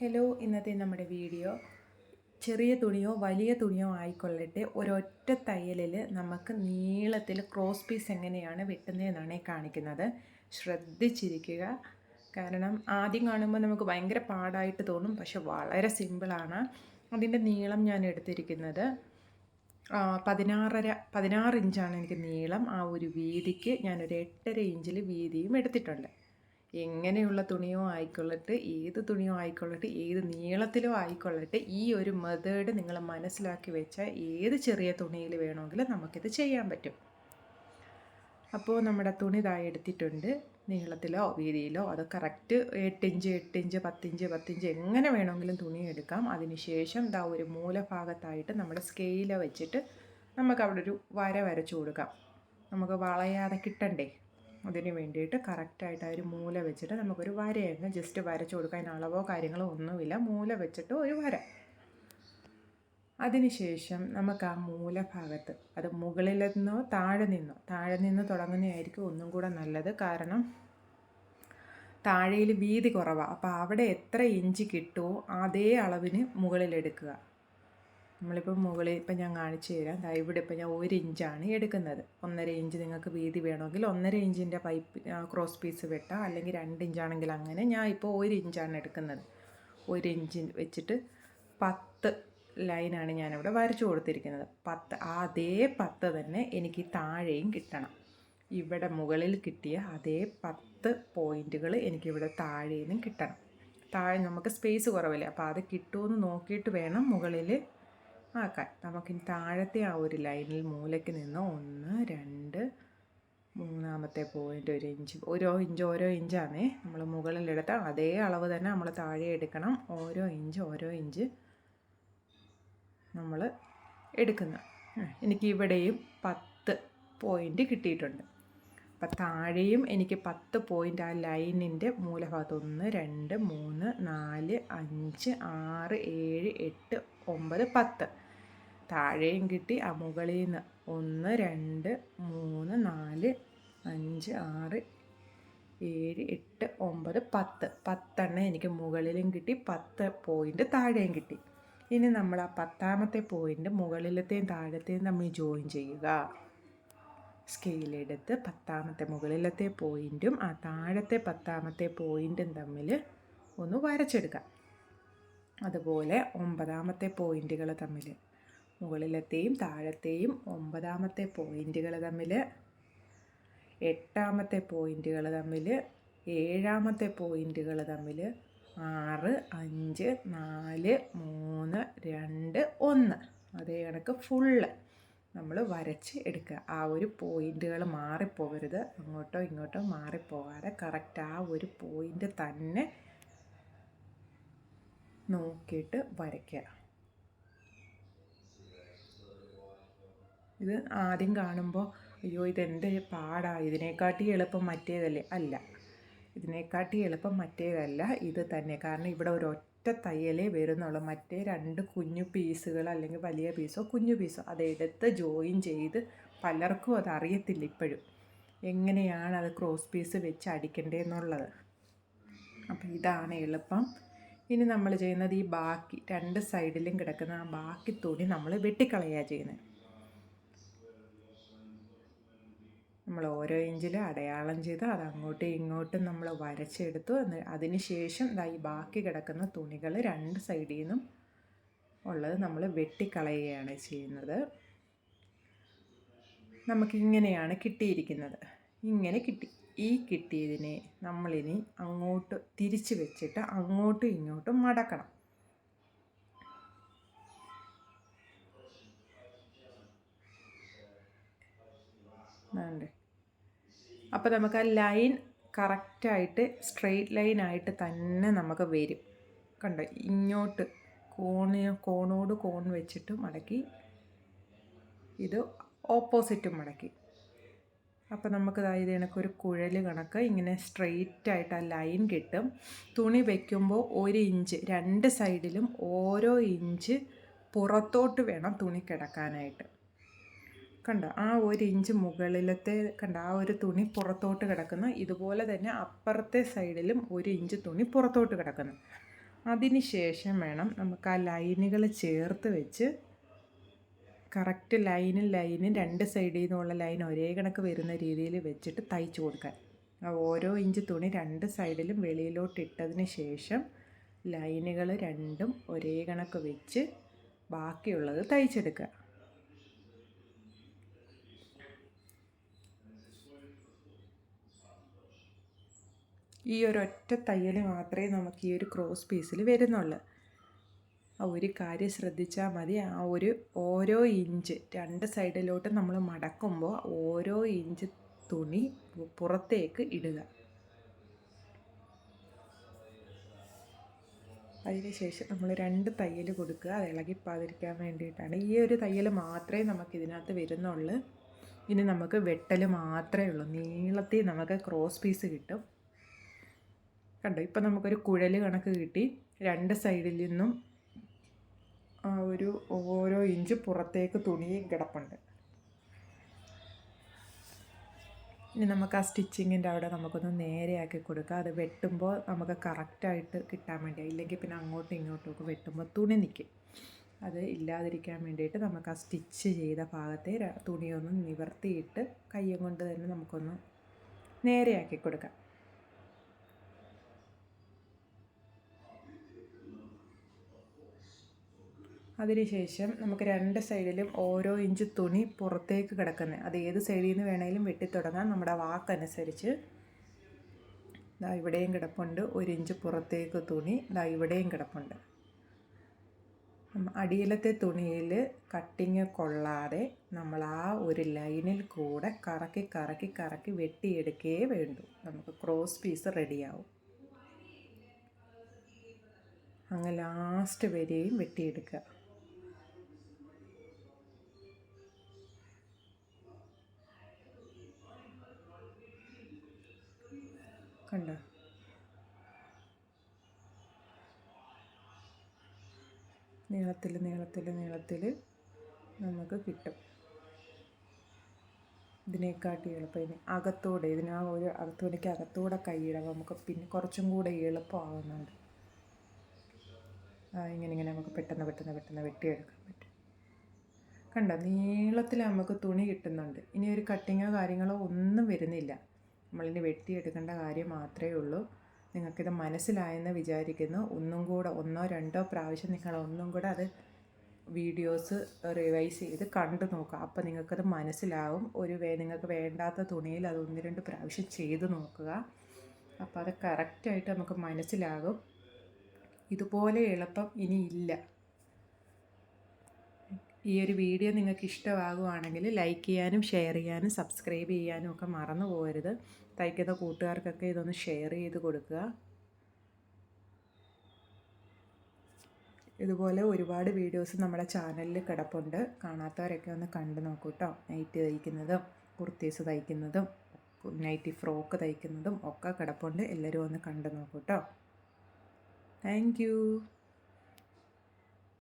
Hello ഇന്നത്തെ നമ്മുടെ video ചെറിയ തുണിയോ വലിയ തുണിയോ ആയിക്കൊള്ളട്ടെ ഒരൊറ്റ തയ്യലിൽ നമുക്ക് നീളത്തിൽ ക്രോസ് പീസ് എങ്ങനെയാണ് വെട്ടുന്നതെന്നാണ് കാണിക്കുന്നത്. ശ്രദ്ധിച്ചിരിക്കുക. കാരണം ആദ്യം കാണുമ്പോൾ നമുക്ക് ഭയങ്കര പാടായിട്ട് തോന്നും പക്ഷെ വളരെ സിമ്പിളാണ്. അതിന്റെ നീളം ഞാൻ എടുത്തിരിക്കുന്നത് പതിനാറര പതിനാറ് ഇഞ്ചാണ് എനിക്ക് നീളം. ആ ഒരു വീതിക്ക് ഞാനൊരു എട്ടര ഇഞ്ചിൽ വീതിയും എടുത്തിട്ടുണ്ട്. എങ്ങനെയുള്ള തുണിയോ ആയിക്കൊള്ളട്ടെ ഏത് തുണിയോ ആയിക്കൊള്ളട്ടെ ഏത് നീളത്തിലോ ആയിക്കൊള്ളട്ടെ ഈ ഒരു മെത്തേഡ് നിങ്ങൾ മനസ്സിലാക്കി വെച്ചാൽ ഏത് ചെറിയ തുണിയിൽ വേണമെങ്കിലും നമുക്കിത് ചെയ്യാൻ പറ്റും. അപ്പോൾ നമ്മുടെ തുണി താഴെ എടുത്തിട്ടുണ്ട്. നീളത്തിലോ വീതിയിലോ അത് കറക്റ്റ് എട്ടിഞ്ച് എട്ടിഞ്ച് പത്തിഞ്ച് പത്തിഞ്ച് എങ്ങനെ വേണമെങ്കിലും തുണി എടുക്കാം. അതിനുശേഷം ദാ ഒരു മൂലഭാഗത്തായിട്ട് നമ്മുടെ സ്കെയില വെച്ചിട്ട് നമുക്ക് അവിടെ ഒരു വര വരച്ചു കൊടുക്കാം. നമുക്ക് വളയാതെ കിട്ടണ്ടേ? അതിന് വേണ്ടിയിട്ട് കറക്റ്റായിട്ട് ആ ഒരു മൂല വെച്ചിട്ട് നമുക്കൊരു വരയങ്ങ് ജസ്റ്റ് വരച്ചു കൊടുക്കാൻ അളവോ കാര്യങ്ങളോ ഒന്നുമില്ല. മൂല വെച്ചിട്ട് ഒരു വര. അതിനുശേഷം നമുക്ക് ആ മൂലഭാഗത്ത് അത് മുകളിൽ നിന്നോ താഴെ നിന്നോ താഴെ നിന്ന് തുടങ്ങുന്നതായിരിക്കും ഒന്നും കൂടെ നല്ലത്. കാരണം താഴെയിൽ വീതി കുറവാണ് അപ്പോൾ അവിടെ എത്ര ഇഞ്ച് കിട്ടുമോ അതേ അളവിന് മുകളിലെടുക്കുക നമ്മളിപ്പോൾ മുകളിൽ ഇപ്പം ഞാൻ കാണിച്ചു തരാം. ഇവിടെ ഇപ്പം ഞാൻ ഒരു ഇഞ്ചാണ് എടുക്കുന്നത്. ഒന്നര ഇഞ്ച് നിങ്ങൾക്ക് വീതി വേണമെങ്കിൽ ഒന്നര ഇഞ്ചിന്റെ പൈപ്പ് ക്രോസ് പീസ് വെട്ടാം. അല്ലെങ്കിൽ രണ്ട് ഇഞ്ചാണെങ്കിൽ അങ്ങനെ ഞാൻ ഇപ്പോൾ ഒരു ഇഞ്ചാണ് എടുക്കുന്നത്. ഒരു ഇഞ്ച് വെച്ചിട്ട് പത്ത് ലൈനാണ് ഞാനിവിടെ വരച്ചു കൊടുത്തിരിക്കുന്നത്. പത്ത് അതേ പത്ത് തന്നെ എനിക്ക് താഴെയും കിട്ടണം. ഇവിടെ മുകളിൽ കിട്ടിയ അതേ പത്ത് പോയിന്റുകൾ എനിക്കിവിടെ താഴെ നിന്നും കിട്ടണം. താഴെ നമുക്ക് സ്പേസ് കുറവില്ല? അപ്പോൾ അത് കിട്ടുമെന്ന് നോക്കിയിട്ട് വേണം മുകളിൽ ആക്കാൻ നമുക്കിനി താഴത്തെ ആ ഒരു ലൈനിൽ മൂലയ്ക്ക് നിന്ന് ഒന്ന് രണ്ട് മൂന്നാമത്തെ പോയിന്റ് ഒരു ഇഞ്ച് ഓരോ ഇഞ്ച് ഓരോ ഇഞ്ചാണേ നമ്മൾ മുകളിലെടുത്ത അതേ അളവ് തന്നെ നമ്മൾ താഴെ എടുക്കണം. ഓരോ ഇഞ്ച് ഓരോ ഇഞ്ച് നമ്മൾ എടുക്കുന്ന. എനിക്ക് ഇവിടെയും പത്ത് പോയിന്റ് കിട്ടിയിട്ടുണ്ട്. അപ്പം താഴെയും എനിക്ക് പത്ത് പോയിന്റ് ആ ലൈനിന്റെ മൂലഭാഗത്ത് ഒന്ന് രണ്ട് മൂന്ന് നാല് അഞ്ച് ആറ് ഏഴ് എട്ട് ഒമ്പത് പത്ത്. താഴെയും കിട്ടി ആ മുകളിൽ നിന്ന് ഒന്ന് രണ്ട് മൂന്ന് നാല് അഞ്ച് ആറ് ഏഴ് എട്ട് ഒമ്പത് പത്ത്. പത്തെണ്ണം എനിക്ക് മുകളിലും കിട്ടി. പത്ത് പോയിന്റ് താഴെയും കിട്ടി. ഇനി നമ്മൾ ആ പത്താമത്തെ പോയിന്റ് മുകളിലത്തെയും താഴത്തെയും തമ്മിൽ ജോയിൻ ചെയ്യുക. സ്കെയിലെടുത്ത് പത്താമത്തെ മുകളിലത്തെ പോയിന്റും ആ താഴത്തെ പത്താമത്തെ പോയിന്റും തമ്മിൽ ഒന്ന് വരച്ചെടുക്കുക അതുപോലെ ഒമ്പതാമത്തെ പോയിന്റുകൾ തമ്മിൽ മുകളിലത്തെയും താഴത്തെയും ഒമ്പതാമത്തെ പോയിന്റുകൾ തമ്മിൽ എട്ടാമത്തെ പോയിന്റുകൾ തമ്മിൽ ഏഴാമത്തെ പോയിന്റുകൾ തമ്മിൽ ആറ് അഞ്ച് നാല് മൂന്ന് രണ്ട് ഒന്ന്. അതേ കണക്ക് ഫുള്ള് നമ്മൾ വരച്ച് എടുക്കുക. ആ ഒരു പോയിന്റുകൾ മാറിപ്പോകരുത് അങ്ങോട്ടോ ഇങ്ങോട്ടോ മാറിപ്പോകാതെ കറക്റ്റ് ആ ഒരു പോയിന്റ് തന്നെ നോക്കിയിട്ട് വരയ്ക്കുക. ഇത് ആദ്യം കാണുമ്പോൾ അയ്യോ ഇതെന്ത് പാടാ. ഇതിനെക്കാട്ടി എളുപ്പം മറ്റേതല്ലേ? അല്ല. ഇതിനെക്കാട്ടി എളുപ്പം മറ്റേതല്ല ഇത് തന്നെ. കാരണം ഇവിടെ ഒരു ഒറ്റ തയ്യലേ വരുന്നുള്ളൂ. മറ്റേ രണ്ട് കുഞ്ഞു പീസുകൾ അല്ലെങ്കിൽ വലിയ പീസോ കുഞ്ഞു പീസോ അതെടുത്ത് ജോയിൻ ചെയ്ത് പലർക്കും അത് അറിയത്തില്ല ഇപ്പോഴും. എങ്ങനെയാണ് അത് ക്രോസ് പീസ് വെച്ച് അടിക്കേണ്ടതെന്നുള്ളത്. അപ്പോൾ ഇതാണ് എളുപ്പം. ഇനി നമ്മൾ ചെയ്യുന്നത് ഈ ബാക്കി രണ്ട് സൈഡിലും കിടക്കുന്ന ആ ബാക്കി തുണി നമ്മൾ വെട്ടിക്കളയുക ചെയ്യുന്നത്. നമ്മൾ ഓരോ ഇഞ്ചിൽ അടയാളം ചെയ്ത് അത് അങ്ങോട്ടും ഇങ്ങോട്ടും നമ്മൾ വരച്ചെടുത്തു. എന്ന് അതിന് ശേഷം ഈ ബാക്കി കിടക്കുന്ന തുണികൾ രണ്ട് സൈഡിൽ നിന്നും ഉള്ളത് നമ്മൾ വെട്ടിക്കളയുകയാണ് ചെയ്യുന്നത്. നമുക്കിങ്ങനെയാണ് കിട്ടിയിരിക്കുന്നത്. ഇങ്ങനെ കിട്ടി. ഈ കിട്ടിയതിനെ നമ്മളിനി അങ്ങോട്ട് തിരിച്ച് വെച്ചിട്ട് അങ്ങോട്ടും ഇങ്ങോട്ടും മടക്കണം. വേണ്ടേ അപ്പോൾ നമുക്ക് ആ ലൈൻ കറക്റ്റായിട്ട് സ്ട്രെയിറ്റ് ലൈനായിട്ട് തന്നെ നമുക്ക് വരും. കണ്ടോ? ഇങ്ങോട്ട് കോണ് കോണോട് കോൺ വെച്ചിട്ട് മടക്കി ഇത് ഓപ്പോസിറ്റും മടക്കി. അപ്പോൾ നമുക്ക് ഇത് കണക്കൊരു കുഴൽ കണക്ക് ഇങ്ങനെ സ്ട്രെയിറ്റ് ആയിട്ട് ആ ലൈൻ കിട്ടും. തുണി വയ്ക്കുമ്പോൾ ഒരു ഇഞ്ച് രണ്ട് സൈഡിലും ഓരോ ഇഞ്ച് പുറത്തോട്ട് വേണം തുണി കിടക്കാനായിട്ട്. കണ്ടോ? ആ ഒരു ഇഞ്ച് മുകളിലത്തെ കണ്ട? ആ ഒരു തുണി പുറത്തോട്ട് കിടക്കുന്ന. ഇതുപോലെ തന്നെ അപ്പുറത്തെ സൈഡിലും ഒരു ഇഞ്ച് തുണി പുറത്തോട്ട് കിടക്കുന്നു. അതിന് ശേഷം വേണം നമുക്ക് ആ ലൈനുകൾ ചേർത്ത് വെച്ച് കറക്റ്റ് ലൈനും ലൈനും രണ്ട് സൈഡിൽ നിന്നുള്ള ലൈൻ ഒരേ കണക്ക് വരുന്ന രീതിയിൽ വെച്ചിട്ട് തയ്ച്ചു കൊടുക്കാൻ. ഓരോ ഇഞ്ച് തുണി രണ്ട് സൈഡിലും വെളിയിലോട്ട് ഇട്ടതിന് ശേഷം ലൈനുകൾ രണ്ടും ഒരേ കണക്ക് വെച്ച് ബാക്കിയുള്ളത് തയ്ച്ചെടുക്കുക. ഈ ഒരൊറ്റ തയ്യൽ മാത്രമേ നമുക്ക് ഈ ഒരു ക്രോസ് പീസിൽ വരുന്നുള്ളൂ. ആ ഒരു കാര്യം ശ്രദ്ധിച്ചാൽ മതി. ആ ഒരു ഓരോ ഇഞ്ച് രണ്ട് സൈഡിലോട്ട് നമ്മൾ മടക്കുമ്പോൾ ഓരോ ഇഞ്ച് തുണി പുറത്തേക്ക് ഇടുക. അതിനുശേഷം നമ്മൾ രണ്ട് തയ്യൽ കൊടുക്കുക. അത് ഇളകിപ്പാതിരിക്കാൻ വേണ്ടിയിട്ടാണ്. ഈ ഒരു തയ്യൽ മാത്രമേ നമുക്ക് ഇതിനകത്ത് വരുന്നുള്ളൂ. ഇനി നമുക്ക് വെട്ടൽ മാത്രമേ ഉള്ളൂ. നീളത്തിൽ നമുക്ക് ക്രോസ് പീസ് കിട്ടും. കണ്ടോ ഇപ്പം നമുക്കൊരു കുഴൽ കണക്ക് കിട്ടി. രണ്ട് സൈഡിൽ നിന്നും ഒരു ഓരോ ഇഞ്ച് പുറത്തേക്ക് തുണിയും കിടപ്പുണ്ട്. ഇനി നമുക്ക് ആ സ്റ്റിച്ചിങ്ങിന്റെ അവിടെ നമുക്കൊന്ന് നേരെയാക്കി കൊടുക്കുക അത് വെട്ടുമ്പോൾ നമുക്ക് കറക്റ്റായിട്ട് കിട്ടാൻ വേണ്ടി ഇല്ലെങ്കിൽ പിന്നെ അങ്ങോട്ടും ഇങ്ങോട്ടും ഒക്കെ വെട്ടുമ്പോൾ തുണി നിൽക്കും. അത് ഇല്ലാതിരിക്കാൻ വേണ്ടിയിട്ട് നമുക്ക് ആ സ്റ്റിച്ച് ചെയ്ത ഭാഗത്തെ തുണിയൊന്ന് നിവർത്തിയിട്ട് കയ്യും കൊണ്ട് തന്നെ നമുക്കൊന്ന് നേരെയാക്കി കൊടുക്കാം. അതിനുശേഷം നമുക്ക് രണ്ട് സൈഡിലും ഓരോ ഇഞ്ച് തുണി പുറത്തേക്ക് കിടക്കുന്നത് അത് ഏത് സൈഡിൽ നിന്ന് വേണമെങ്കിലും വെട്ടിത്തുടങ്ങാം. നമ്മുടെ വാക്കനുസരിച്ച് ഇതാ ഇവിടെയും കിടപ്പുണ്ട്. ഒരു ഇഞ്ച് പുറത്തേക്ക് തുണി. ഇതാ ഇവിടെയും കിടപ്പുണ്ട്. അടിയിലത്തെ തുണിയിൽ കട്ടിങ് കൊള്ളാതെ നമ്മൾ ആ ഒരു ലൈനിൽ കൂടെ കറക്കി കറക്കി കറക്കി വെട്ടിയെടുക്കേ വേണ്ടു. നമുക്ക് ക്രോസ് പീസ് റെഡിയാവും. അങ്ങ് ലാസ്റ്റ് വരെയും വെട്ടിയെടുക്കുക. കണ്ടോ? നീളത്തിൽ നീളത്തിൽ നീളത്തിൽ നമുക്ക് കിട്ടും. ഇതിനെക്കാട്ടി എളുപ്പം. ഇനി അകത്തോടെ ഇതിന് ആ ഒരു അകത്തൂടേക്ക് അകത്തൂടെ കൈയിടാം നമുക്ക് പിന്നെ കുറച്ചും കൂടെ എളുപ്പമാകുന്നുണ്ട് ഇങ്ങനെ ഇങ്ങനെ നമുക്ക് പെട്ടെന്ന് പെട്ടെന്ന് പെട്ടെന്ന് വെട്ടിയെടുക്കാൻ പറ്റും. കണ്ടോ? നീളത്തിൽ നമുക്ക് തുണി കിട്ടുന്നുണ്ട്. ഇനി ഒരു കട്ടിങ്ങോ കാര്യങ്ങളോ ഒന്നും വരുന്നില്ല. നമ്മളിനി വെട്ടിയെടുക്കേണ്ട കാര്യം മാത്രമേ ഉള്ളൂ. നിങ്ങൾക്കിത് മനസ്സിലായെന്ന് വിചാരിക്കുന്നു. ഒന്നും കൂടെ ഒന്നോ രണ്ടോ പ്രാവശ്യം നിങ്ങൾ ഒന്നും കൂടെ അത് വീഡിയോസ് റിവൈസ് ചെയ്ത് കണ്ടു നോക്കുക. അപ്പോൾ നിങ്ങൾക്കത് മനസ്സിലാവും. ഒരു വേ നിങ്ങൾക്ക് വേണ്ടാത്ത തുണിയിൽ അത് ഒന്ന് രണ്ട് പ്രാവശ്യം ചെയ്ത് നോക്കുക. അപ്പോൾ അത് കറക്റ്റായിട്ട് നമുക്ക് മനസ്സിലാകും. ഇതുപോലെ എളുപ്പം ഇനി ഇല്ല. ഈ ഒരു വീഡിയോ നിങ്ങൾക്ക് ഇഷ്ടമാകുവാണെങ്കിൽ ലൈക്ക് ചെയ്യാനും ഷെയർ ചെയ്യാനും സബ്സ്ക്രൈബ് ചെയ്യാനും ഒക്കെ മറന്നു പോകരുത്. തയ്ക്കുന്ന കൂട്ടുകാർക്കൊക്കെ ഇതൊന്ന് ഷെയർ ചെയ്ത് കൊടുക്കുക. ഇതുപോലെ ഒരുപാട് വീഡിയോസ് നമ്മുടെ ചാനലിൽ കിടപ്പുണ്ട്. കാണാത്തവരൊക്കെ ഒന്ന് കണ്ടു നോക്കൂ കേട്ടോ നൈറ്റ് തയ്ക്കുന്നതും കുർത്തീസ് തയ്ക്കുന്നതും നൈറ്റി ഫ്രോക്ക് തയ്ക്കുന്നതും ഒക്കെ കിടപ്പുണ്ട്. എല്ലാവരും ഒന്ന് കണ്ടു നോക്കൂ കേട്ടോ താങ്ക്